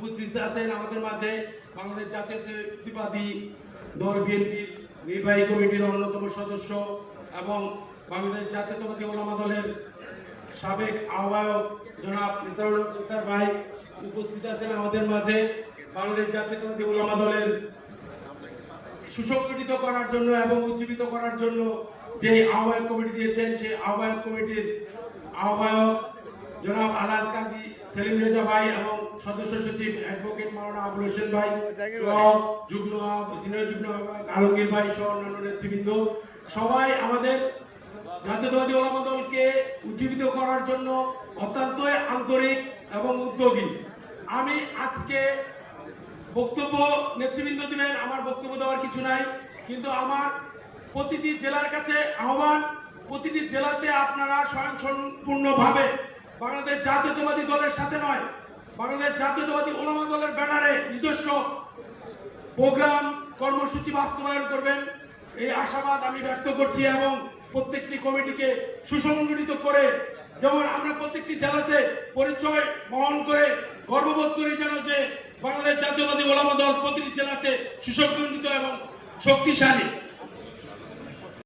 উপস্থিত আছেন আমাদের মাঝে বাংলাদেশ জাতীয়তাবাদী দল বিএনপি নির্বাহী কমিটির অন্যতম সদস্য এবং বাংলাদেশ জাতীয়তাবাদী ওলামা দলের সাবেক আহ্বায়ক জনাব নিসারুল ইসলাম ভাই উপস্থিত আছেন আমাদের মাঝে। বাংলাদেশ জাতীয়তাবাদী ওলামা দলের সুসংগঠিত করার জন্য এবং উজ্জীবিত করার জন্য যে আহ্বায়ক কমিটি দিয়েছেন, সেই আহ্বায়ক কমিটির আহ্বায়ক জনাব আলাদ কাজী সেলিম রেজা ভাই এবং সদস্য সচিব অ্যাডভোকেট মাওলানা আবুল হোসেন ভাই যুগ্ম সিনিয়র যুগ্ম আলমগীর ভাই সহ অন্যান্য নেতৃবৃন্দ। সবাই আমাদের জাতীয়তাবাদী ওলামা দলকে উজ্জীবিত করার জন্য অত্যন্ত আন্তরিক এবং উদ্যোগী। আমি আজকে বক্তব্য, নেতৃবৃন্দ দিবেন, আমার বক্তব্য দেওয়ার কিছু নাই, কিন্তু আমার প্রতিটি জেলার কাছে আহ্বান, প্রতিটি জেলাতে আপনারা স্বয়ংসম্পূর্ণভাবে বাংলাদেশ জাতীয়তাবাদী দলের সাথে নয়, বাংলাদেশ জাতীয়তাবাদী ওলামা দলের ব্যানারে নিজস্ব প্রোগ্রাম কর্মসূচি বাস্তবায়ন করবেন। এই আশাবাদ আমি ব্যক্ত করছি এবং প্রত্যেকটি কমিটিকে সুসংগঠিত করে যেমন আমরা প্রত্যেকটি জেলাতে পরিচয় বহন করে গর্ববোধ করি যেন যে বাংলাদেশ জাতীয়বাদী ওলামা দল প্রতিটি জেলাতে সুসংগঠিত এবং শক্তিশালী।